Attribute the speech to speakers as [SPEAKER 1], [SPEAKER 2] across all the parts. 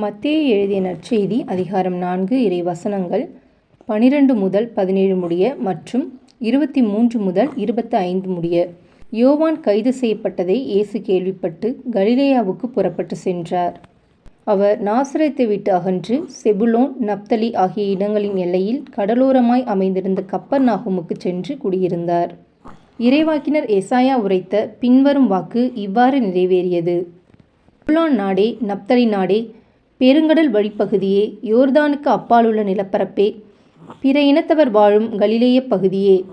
[SPEAKER 1] மத்திய எழுதிய நற்செய்தி அதிகாரம் நான்கு இறை வசனங்கள் பனிரெண்டு முதல் பதினேழு முடிய மற்றும் இருபத்தி மூன்று முதல் இருபத்தி ஐந்து முடிய. யோவான் கைது செய்யப்பட்டதை இயேசு கேள்விப்பட்டு கலிலேயாவுக்கு புறப்பட்டு சென்றார். அவர் நாசரேத்தை விட்டு அகன்று செபுலோன் நப்தலி ஆகிய இடங்களின் எல்லையில் கடலோரமாய் அமைந்திருந்த கப்பர் கப்பர்நாகுமுக்கு சென்று குடியிருந்தார். இறைவாக்கினர் எசாயா உரைத்த பின்வரும் வாக்கு இவ்வாறு நிறைவேறியது. புலான் நாடே நப்தலி நாடே பெருங்கடல் வழிப்பகுதியே யோர்தானுக்கு அப்பாலுள்ள நிலப்பரப்பே. பிற இனத்தவர் வாழும் கலிலேய பகுதியே.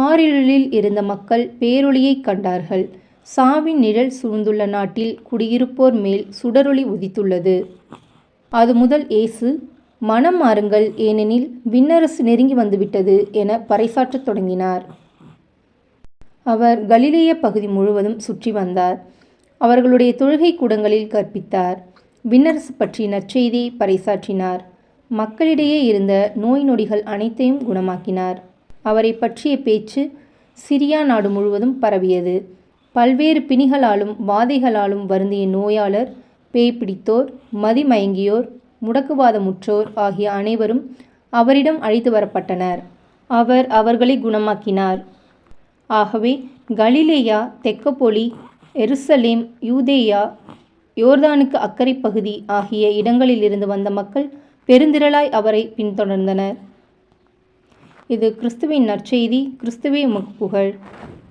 [SPEAKER 1] மாறிழலில் இருந்த மக்கள் பேரொளியைக் கண்டார்கள். சாவின் நிழல் சூழ்ந்துள்ள நாட்டில் குடியிருப்போர் மேல் சுடரொளி உதித்துள்ளது. அது முதல் இயேசு மனம் மாறுங்கள் ஏனெனில் விண்ணரசு நெருங்கி வந்துவிட்டது என பறைசாற்றத் தொடங்கினார். அவர் கலிலேய பகுதி முழுவதும் சுற்றி வந்தார். அவர்களுடைய தொழுகை கூடங்களில் கற்பித்தார். விண்ணரசு பற்றி நற்செய்தி பறைசாற்றினார். மக்களிடையே இருந்த நோய் நொடிகள் அனைத்தையும் குணமாக்கினார். அவரை பற்றிய பேச்சு சிரியா நாடு முழுவதும் பரவியது. பல்வேறு பிணிகளாலும் வாதைகளாலும் வருந்திய நோயாளர் பேய் பிடித்தோர் மதிமயங்கியோர் முடக்குவாதமுற்றோர் ஆகிய அனைவரும் அவரிடம் அழைத்து வரப்பட்டனர். அவர் அவர்களை குணமாக்கினார். ஆகவே கலிலேயா தெக்கப்பொலி எருசலேம் யூதேயா யோர்தானுக்கு அக்கறை பகுதி ஆகிய இடங்களிலிருந்து வந்த மக்கள் பெருந்திரளாய் அவரை பின்தொடர்ந்தனர். இது கிறிஸ்துவின் நற்செய்தி கிறிஸ்துவே உமக்கு புகழ்